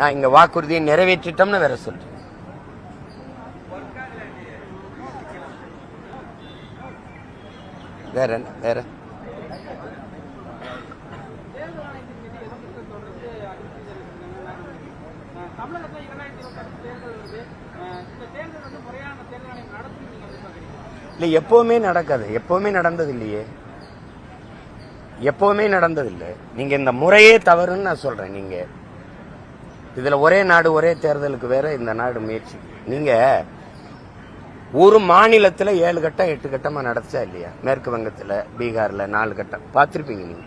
நான் இங்க வாக்குறுதியை நிறைவேற்றிட்டோம்னு வேற சொல்றேன். வேற என்ன? வேற? இல்லை எப்போவுமே நடக்காது. எப்போவுமே நடந்தது இல்லையே எப்போவுமே நடந்தது இல்லை இந்த முறையே தவறுன்னு நான் சொல்கிறேன் நீங்கள் இதுல ஒரே நாடு ஒரே தேர்தலுக்கு வேற இந்த நாடு முயற்சி. நீங்க ஒரு மாநிலத்துல ஏழு கட்டம் எட்டு கட்டமா நடத்தா இல்லையா? மேற்கு வங்கத்துல பீகார்ல நாலு கட்டம். பார்த்திருப்பீங்க நீங்க.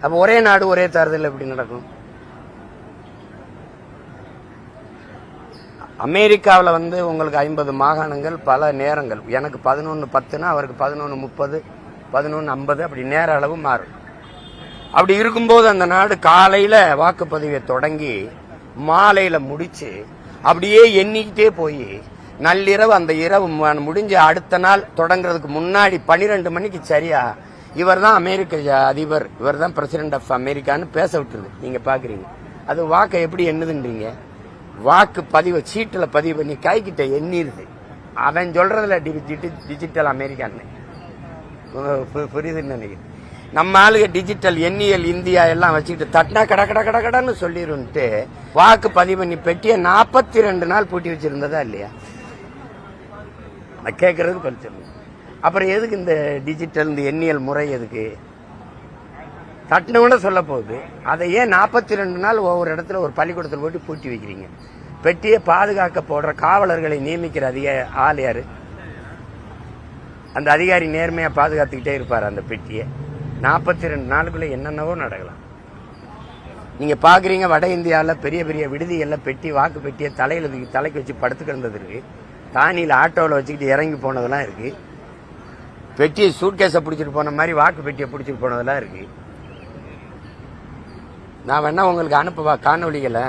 அப்ப ஒரே நாடு ஒரே தேர்தல் எப்படி நடக்கும்? அமெரிக்காவில் வந்து உங்களுக்கு ஐம்பது மாகாணங்கள் பல நேரங்கள். எனக்கு பதினொன்று பத்துனா அவருக்கு பதினொன்று முப்பது பதினொன்று ஐம்பது அப்படி நேர அளவு மாறும். அப்படி இருக்கும்போது அந்த நாடு காலையில் வாக்குப்பதிவை தொடங்கி மாலையில் முடிச்சு அப்படியே எண்ணிக்கிட்டே போய் நள்ளிரவு அந்த இரவு முடிஞ்ச முடிஞ்சு அடுத்த நாள் தொடங்குறதுக்கு முன்னாடி பன்னிரெண்டு மணிக்கு சரியா இவர் தான் அமெரிக்க அதிபர் இவர் தான் பிரசிடென்ட் ஆஃப் அமெரிக்கான்னு பேச விட்டுருது. நீங்க பாக்குறீங்க. அது வாக்கை எப்படி எண்ணுதுன்றீங்க? வாக்கு பதிவு சீட்டில் பதிவு பண்ணி கைக்கிட்ட எண்ணிருது. அவன் சொல்றதுல டிஜிட்டல் டிஜிட்டல் அமெரிக்கான்னு. பு- புரியுதுன்னு நினைக்கிறேன். நம்ம ஆளுக டிஜிட்டல் எண்ணியல் இந்தியா எல்லாம் வச்சுக்கிட்டு தட்டினா கட கட கட கடன்னு சொல்லிருன்ட்டு வாக்கு பதிவு பண்ணி பெட்டியை நாற்பத்தி ரெண்டு நாள் பூட்டி வச்சிருந்ததா இல்லையா? நான் கேட்கறது கொஞ்சம் அப்புறம் எதுக்கு இந்த டிஜிட்டல் இந்த எண்ணியல் முறை எதுக்கு? தட்டினவன சொல்ல போகுது. அதை ஏன் நாற்பத்தி ரெண்டு நாள் ஒவ்வொரு இடத்துல ஒரு பள்ளிக்கூடத்தில் போட்டு பூட்டி வைக்கிறீங்க? பெட்டியை பாதுகாக்க போடுற காவலர்களை நியமிக்கிற அதிக ஆள் யார்? அந்த அதிகாரி நேர்மையாக பாதுகாத்துக்கிட்டே இருப்பார் அந்த பெட்டியை. நாற்பத்தி ரெண்டு நாளுக்குள்ள என்னென்னவோ நடக்கலாம். நீங்க பாக்குறீங்க வட இந்தியாவில் பெரிய பெரிய விடுதிகள்ல பெட்டி வாக்கு பெட்டியை தலையில தூக்கி தலைக்கு வச்சு படுத்து கிடந்தது இருக்கு. தானியில் ஆட்டோவில் வச்சுக்கிட்டு இறங்கி போனதெல்லாம் இருக்கு. பெட்டியை சூட்கேஸை பிடிச்சிட்டு போன மாதிரி வாக்கு பெட்டியை பிடிச்சிட்டு போனதெல்லாம் இருக்கு. நான் வேணா உங்களுக்கு அனுப்பவா காணொலிகளை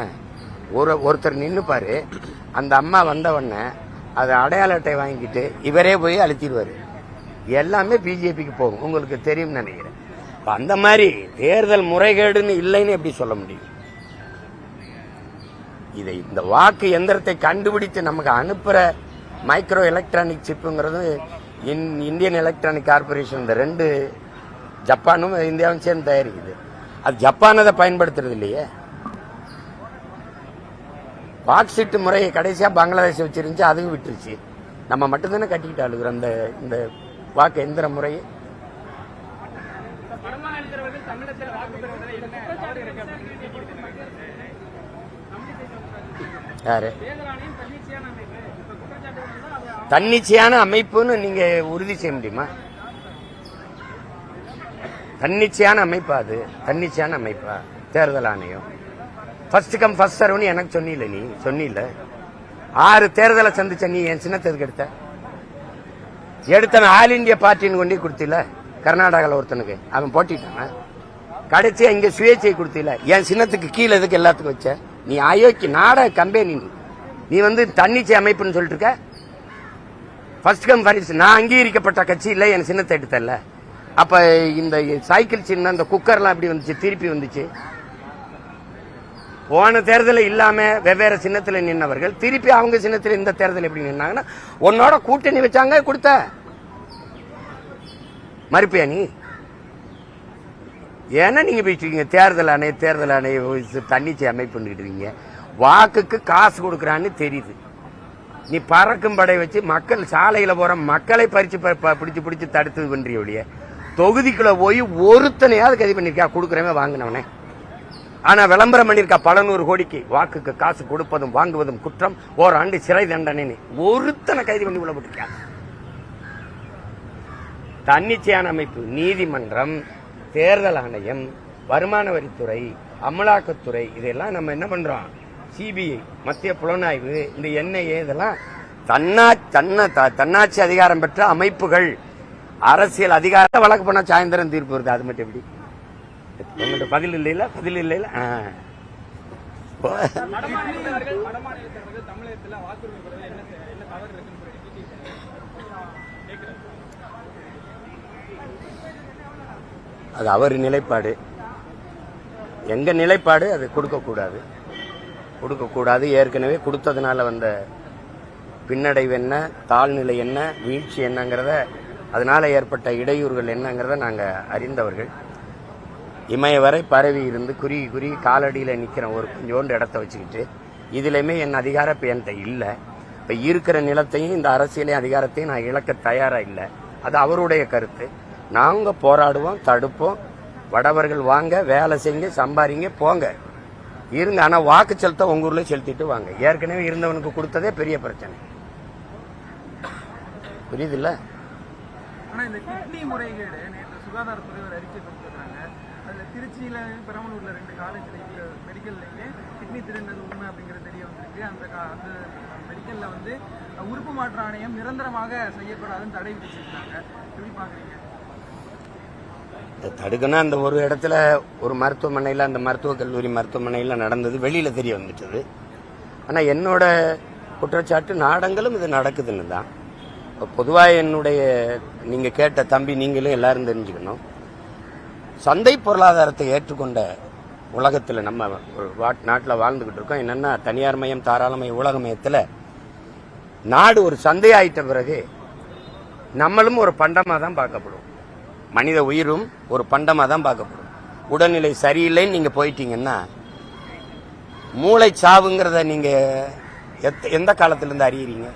ஒரு ஒருத்தர் நின்றுப்பார் அந்த அம்மா வந்த உடனே அது அடையாள அட்டை வாங்கிட்டு இவரே போய் அழுத்திடுவாரு. எல்லாமே பிஜேபிக்கு போகும். உங்களுக்கு தெரியும்னு நினைக்கிறேன். இப்போ அந்த மாதிரி தேர்தல் முறைகேடுன்னு இல்லைன்னு எப்படி சொல்ல முடியும்? இதை இந்த வாக்கு எந்திரத்தை கண்டுபிடித்து நமக்கு அனுப்புற மைக்ரோ எலக்ட்ரானிக் சிப்புங்கிறது இன்- இந்தியன் எலக்ட்ரானிக் கார்பரேஷன் இந்த ரெண்டு ஜப்பானும் இந்தியாவும் சேர்ந்து தயாரிக்குது. அது ஜப்பான் அதை பயன்படுத்துறது இல்லையே? வாக்சீட்டு முறையை கடைசியாக பங்களாதேஷ் வச்சிருந்துச்சு அதுவும் விட்டுருச்சு. நம்ம மட்டும்தானே கட்டிக்கிட்டு அழுகுறோம் அந்த இந்த வாக்கு எந்திர முறையை? தமிழகத்தில் வாக்கு பெறுவதில் என்ன தவறு இருக்கு அப்படின்னு யாரு? தன்னிச்சையான அமைப்புன்னு நீங்க உறுதி செய்ய முடியுமா? தன்னிச்சையான அமைப்பா அது? தன்னிச்சையான அமைப்பா? தேர்தல் ஆணையம். ஃபர்ஸ்ட் கம் ஃபர்ஸ்ட் சர்வ்னு எனக்கு சொன்னில நீ. சொன்னில. ஆறு தேர்தலை சந்திச்ச நீ என் சின்னத்தை எதுக்கு எடுத்த? எடுத்தவன் ஆல் இந்தியா பார்ட்டின்னு கொண்டு கொடுத்தில. கர்நாடகாவில் ஒருத்தனுக்கு. அவன் போட்டிட்டான். கடைசியா இங்க சுயேட்சை கொடுத்தில. என் சின்னத்துக்கு கீழே எதுக்கு எல்லாத்துக்கும் வச்ச? நீ அயோக்கி நாடக கம்பெனி நீ. வந்து தன்னிச்சை அமைப்புன்னு சொல்லிட்டு இருக்க ஃபர்ஸ்ட் கம் ஃபர்ஸ்ட் நான் அங்கீகரிக்கப்பட்ட கட்சி இல்லை என் சின்னத்தை எடுத்தல அப்ப இந்த சைக்கிள் சின்ன இந்த குக்கர்லாம் எப்படி வந்துச்சு? திருப்பி வந்துச்சு. போன தேர்தலில் இல்லாம வெவ்வேறு சின்னத்தில் நின்னவர்கள் திருப்பி அவங்க சின்னத்தில் இந்த தேர்தல் எப்படி நின்னாங்கன்னா உன்னோட கூட்டணி வச்சாங்க கொடுத்த. மறுப்பியா நீ? ஏன்னா நீங்கள் போயிட்டு தேர்தல் அணை தேர்தல் அணை தன்னிச்சை அமைப்புன்னு இருக்கீங்க. வாக்குக்கு காசு கொடுக்குறான்னு தெரியுது. நீ பறக்கும் படை வச்சு மக்கள் சாலையில் போகிற மக்களை பறித்து ப- ப- தடுத்து பண்றிய ஒழிய. போய் ஒருத்தனையாவது கதி பண்ணியிருக்கா கொடுக்குறவன் வாங்கினவனே. ஆனால் விளம்பரம் பண்ணியிருக்கா பல நூறு கோடிக்கு. வாக்குக்கு காசு கொடுப்பதும் வாங்குவதும் குற்றம். ஓராண்டு சிறை தண்டனைன்னு. ஒருத்தனை கைது பண்ணி உள்ள போட்டிருக்கா தன்னிச்சையான அமைப்பு. நீதிமன்றம் தேர்தல் ஆணையம் வருமான வரித்துறை அமலாக்கத்துறை இதெல்லாம் நம்ம என்ன பண்றோம்? சிபிஐ மத்திய புலனாய்வு இந்த என்ஐஏ இதெல்லாம் தன்னா தன்ன த- தன்னாட்சி அதிகாரம் பெற்ற அமைப்புகள் அரசியல் அதிகாரம் வழக்கு பண்ண சாயந்தரம் தீர்ப்பு வருது. அது மட்டும் எப்படி? உங்கள்கிட்ட பதில் இல்லைல்ல பதில் இல்லைல்ல ஆ. வட மாநிலத்தவர்கள் வட மாநிலத்தவர்கள் தமிழகத்தில் வாக்குரிமை பெறுவதில் என்ன செ- என்ன தவறு இருக்குன்னு சொல்லி கேட்கிறேன் அது அவர் நிலைப்பாடு. எங்க நிலைப்பாடு அது கொடுக்கக்கூடாது. கொடுக்கக்கூடாது. ஏற்கனவே கொடுத்ததுனால வந்த பின்னடைவு என்ன தாழ்நிலை என்ன வீழ்ச்சி என்னங்கிறத அதனால ஏற்பட்ட இடையூறுகள் என்னங்கிறத நாங்கள் அறிந்தவர்கள். இமய வரை பரவி இருந்து குறுகி குறுகி காலடியில் நிற்கிற ஒரு கொஞ்சோண்டு இடத்த வச்சுக்கிட்டு இதுலையுமே என் அதிகாரம் இப்போ என்கிட்ட இல்லை. இப்போ இருக்கிற நிலத்தையும் இந்த அரசியலையும் அதிகாரத்தையும் நான் இழக்க தயாராக இல்லை. அது அவருடைய கருத்து. நாங்கள் போராடுவோம் தடுப்போம். வடவர்கள் வாங்க வேலை செய்யுங்க சம்பாதிங்க போங்க. இருங்க ஆனால் வாக்கு செலுத்த உங்கள் ஊரில் செலுத்திட்டு வாங்க. ஏற்கனவே இருந்தவனுக்கு கொடுத்ததே பெரிய பிரச்சனை. புரியுதுல்ல? ஆனா இந்த கிட்னி முறைகேடு நேற்று சுகாதாரத்துறை ஒரு கொடுத்துருக்காங்க அதுல திருச்சியில பெரம்பலூர்ல ரெண்டு காலேஜ்ல மெடிக்கல்லையுமே கிட்னி திருடினது உண்மை அப்படிங்கிறது தெரிய வந்திருக்கு. அந்த அந்த மெடிக்கல்ல வந்து உறுப்பு மாற்று ஆணையம் நிரந்தரமாக செய்யப்படாதுன்னு தடை விதிச்சிருக்காங்க. எப்படி பாக்குறீங்க தடுக்கணும். அந்த ஒரு இடத்துல ஒரு மருத்துவமனையில் அந்த மருத்துவக் கல்லூரி மருத்துவமனையில் நடந்தது வெளியில் தெரிய வந்துட்டது. ஆனால் என்னோட குற்றச்சாட்டு நாடங்களும் இது நடக்குதுன்னு தான். பொதுவாக என்னுடைய நீங்கள் கேட்ட தம்பி நீங்களும் எல்லாரும் தெரிஞ்சுக்கணும். சந்தை பொருளாதாரத்தை ஏற்றுக்கொண்ட உலகத்தில் நம்ம ஒரு நாட்டில் வாழ்ந்துக்கிட்டு இருக்கோம். என்னென்னா தனியார் மையம் தாராளமய உலகமயத்தில் நாடு ஒரு சந்தையாயிட்ட பிறகு நம்மளும் ஒரு பண்டமாக தான் பார்க்கப்படும் மனித உயிரும் ஒரு பண்டமாக தான் பார்க்கப்படும். உடல்நிலை சரியில்லைன்னு நீங்கள் போயிட்டீங்கன்னா மூளை சாவுங்கிறத நீங்கள் எத்த எந்த காலத்திலேருந்து அறியறீங்க?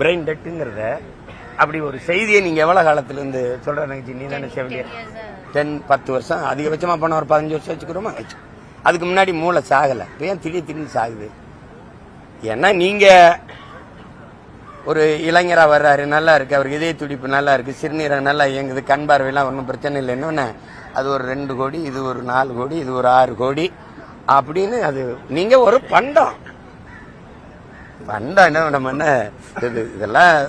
பிரெயின் டெட்டுங்கிறத அப்படி ஒரு செய்தியை நீங்கள் எவ்வளோ காலத்திலேருந்து சொல்கிற நினைச்சு நீ தானே செவிலியர்? டென் பத்து வருஷம். அதிகபட்சமாக போனால் ஒரு பதினஞ்சு வருஷம் வச்சுக்கிறோமா? வச்சு. அதுக்கு முன்னாடி மூளை சாகலை. இப்போ ஏன் திடீர் திடீர்னு சாகுது? ஏன்னா நீங்கள் ஒரு இளைஞராக வர்றாரு நல்லா இருக்கு. அவருக்கு இதய துடிப்பு நல்லா இருக்கு. சிறுநீரகம் நல்லா இயங்குது. கண் பார்வையெல்லாம் ஒன்றும் பிரச்சனை இல்லை. இன்னொன்னு அது ஒரு ரெண்டு கோடி இது ஒரு நாலு கோடி இது ஒரு ஆறு கோடி அப்படின்னு அது நீங்க ஒரு பண்டம். பண்டம் என்ன நம்ம என்ன? இது இதெல்லாம்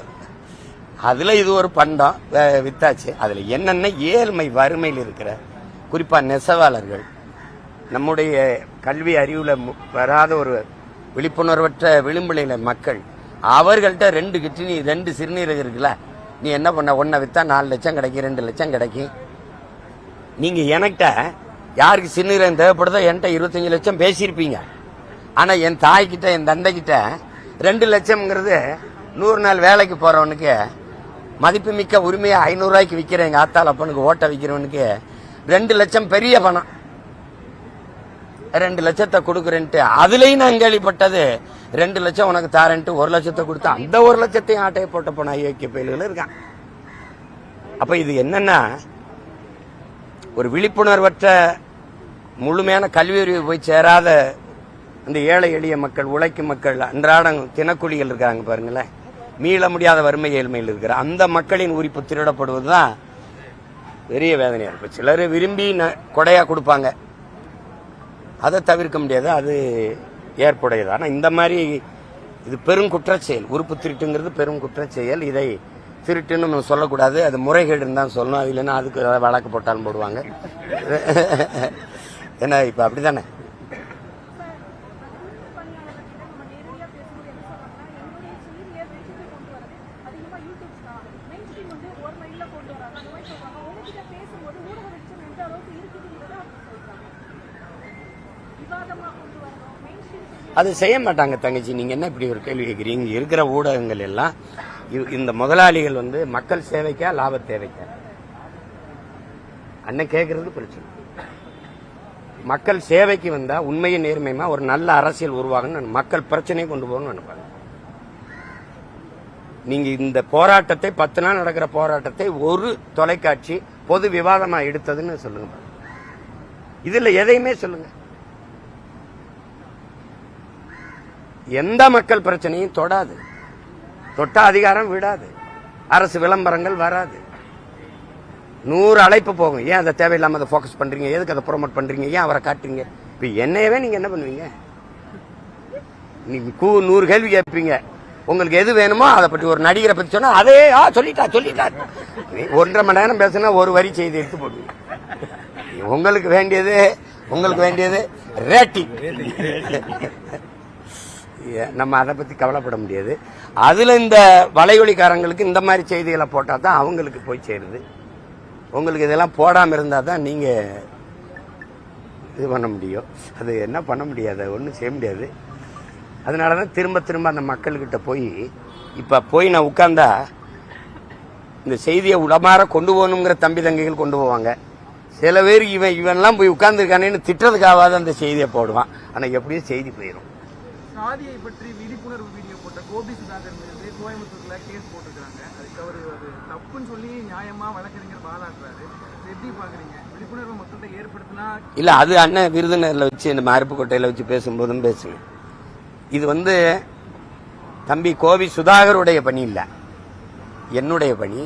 அதுல இது ஒரு பண்டம். வே- வித்தாச்சு. அதுல என்னென்ன ஏழ்மை வறுமையில் இருக்கிற குறிப்பா நெசவாளர்கள் நம்முடைய கல்வி அறிவுல மு- வராத ஒரு விழிப்புணர்வற்ற விளிம்புலையில மக்கள் அவர்கள்ட்ட ரெண்டு கிட்னி ரெண்டு சிறுநீரகம் இருக்குல்ல? நீ என்ன பண்ண? ஒன்றை விற்றா நாலு லட்சம் கிடைக்கும் ரெண்டு லட்சம் கிடைக்கும். நீங்கள் எனக்கிட்ட யாருக்கு சிறுநீரகம் தேவைப்படுதோ என்கிட்ட இருபத்தஞ்சு லட்சம் பேசியிருப்பீங்க. ஆனால் என் தாய்கிட்ட என் தந்தைக்கிட்ட ரெண்டு லட்சம்ங்கிறது நூறு நாள் வேலைக்கு போறவனுக்கு மதிப்புமிக்க உரிமையை ஐநூறுரூவாய்க்கு விற்கிற எங்கள் ஆத்தால் அப்பனுக்கு ஓட்டை விற்கிறவனுக்கு ரெண்டு லட்சம் பெரிய பணம். ரெண்டு லட்சத்தை கொடுக்குறேன்ட்டு. அதுலேயும் நான் கேள்விப்பட்டது ரெண்டு லட்சம் உனக்கு தாரேன்ட்டு ஒரு லட்சத்தை கொடுத்தா அந்த ஒரு லட்சத்தையும் ஆட்டையை போட்ட போன ஐயோக்கிய பயில்கள் இருக்கான். அப்போ இது என்னன்னா ஒரு விழிப்புணர்வற்ற முழுமையான கல்வி அறிவு போய் சேராத இந்த ஏழை எளிய மக்கள் உழைக்கும் மக்கள் அன்றாடம் தினக்கூலிகள் இருக்காங்க பாருங்களேன். மீள முடியாத வறுமை ஏழ்மையில் இருக்கிற அந்த மக்களின் உரிப்பு திருடப்படுவது தான் பெரிய வேதனையாக இருக்கும். சிலர் விரும்பி கொடையாக கொடுப்பாங்க. அதை தவிர்க்க முடியாது அது ஏற்புடையது ஆனால் இந்த மாதிரி இது பெரும் குற்றச்செயல். உறுப்பு திருட்டுங்கிறது பெரும் குற்றச்செயல். இதை திருட்டுன்னு நம்ம சொல்லக்கூடாது. அது முறைகேடுன்னு தான் சொல்லணும். அது இல்லைன்னா அதுக்கு வழக்கு போட்டாலும் போடுவாங்க. ஏன்னா இப்போ அப்படிதானே தானே அது செய்ய மாட்டாங்க தங்கச்சி. நீங்க என்ன இப்படி ஒரு கேள்வி கேட்குறீங்க? இருக்கிற ஊடகங்கள் எல்லாம் இந்த முதலாளிகள் வந்து மக்கள் சேவைக்கா லாப தேவைக்கா? அண்ணன் கேட்கறது பிரச்சனை. மக்கள் சேவைக்கு வந்தா உண்மையை நேர்மையுமா? ஒரு நல்ல அரசியல் உருவாகணும் மக்கள் பிரச்சனையை கொண்டு போகணும்னு நினைப்பாங்க. நீங்க இந்த போராட்டத்தை பத்து நாள் நடக்கிற போராட்டத்தை ஒரு தொலைக்காட்சி பொது விவாதமா எடுத்ததுன்னு சொல்லுங்க. இதுல எதையுமே சொல்லுங்க. எந்த மக்கள் பிரச்சனையும் தொடாது. தொட்ட அதிகாரம் விடாது. அரசு விளம்பரங்கள் வராது. நூறு அழைப்பு போகும். ஏன் அதை தேவையில்லாம அதை ஃபோக்கஸ் பண்றீங்க? எதுக்கு அதை ப்ரொமோட் பண்றீங்க? ஏன் அவரை காட்டுறீங்க? இப்போ என்னையவே நீங்க என்ன பண்ணுவீங்க? நீங்க கூ நூறு கேள்வி கேட்பீங்க. உங்களுக்கு எது வேணுமோ அதை பற்றி ஒரு நடிகரை பற்றி சொன்னால் அதே ஆ சொல்லிட்டா சொல்லிட்டா நீ ஒன்றரை மணி நேரம் பேசுனா ஒரு வரி செய்தி எடுத்து போடுவீங்க. உங்களுக்கு வேண்டியது உங்களுக்கு வேண்டியது ரேட்டிங் நம்ம அதை பற்றி கவலைப்பட முடியாது. அதில் இந்த வலையொலிக்காரங்களுக்கு இந்த மாதிரி செய்திகளை போட்டால் தான் அவங்களுக்கு போய் சேருது. உங்களுக்கு இதெல்லாம் போடாமல் இருந்தால் தான் நீங்கள் இது பண்ண முடியும். அது என்ன பண்ண முடியாது ஒன்றும் செய்ய முடியாது. அதனால தான் திரும்ப திரும்ப அந்த மக்கள்கிட்ட போய் இப்போ போய் நான் உட்கார்ந்தா இந்த செய்தியை உடமாற கொண்டு போகணுங்கிற தம்பி தங்கைகள் கொண்டு போவாங்க. சில பேர் இவன் இவன்லாம் போய் உட்கார்ந்துருக்கானேன்னு திட்டுறதுக்காவது அந்த செய்தியை போடுவான். ஆனால் எப்படியும் செய்தி போயிடும் சாதியை பற்றி விழிப்புணர்வு வீடியோ போட்ட கோபி சுதாகர் மீது கோயம்புத்தூர்ல கேஸ் போட்டிருக்காங்க அதுக்கு அவர் அது தப்புன்னு சொல்லி நியாயமா வழக்கறிஞர் வாதாடுறாரு எப்படி பாக்குறீங்க? விழிப்புணர்வு மக்கள்கிட்ட ஏற்படுத்தினா இல்லை அது அண்ணன் விருதுநகரில் வச்சு இந்த அருப்புக்கோட்டையில் வச்சு பேசும்போதும் பேசுவேன் இது வந்து தம்பி கோவி சுதாகருடைய பணி இல்லை. என்னுடைய பணி.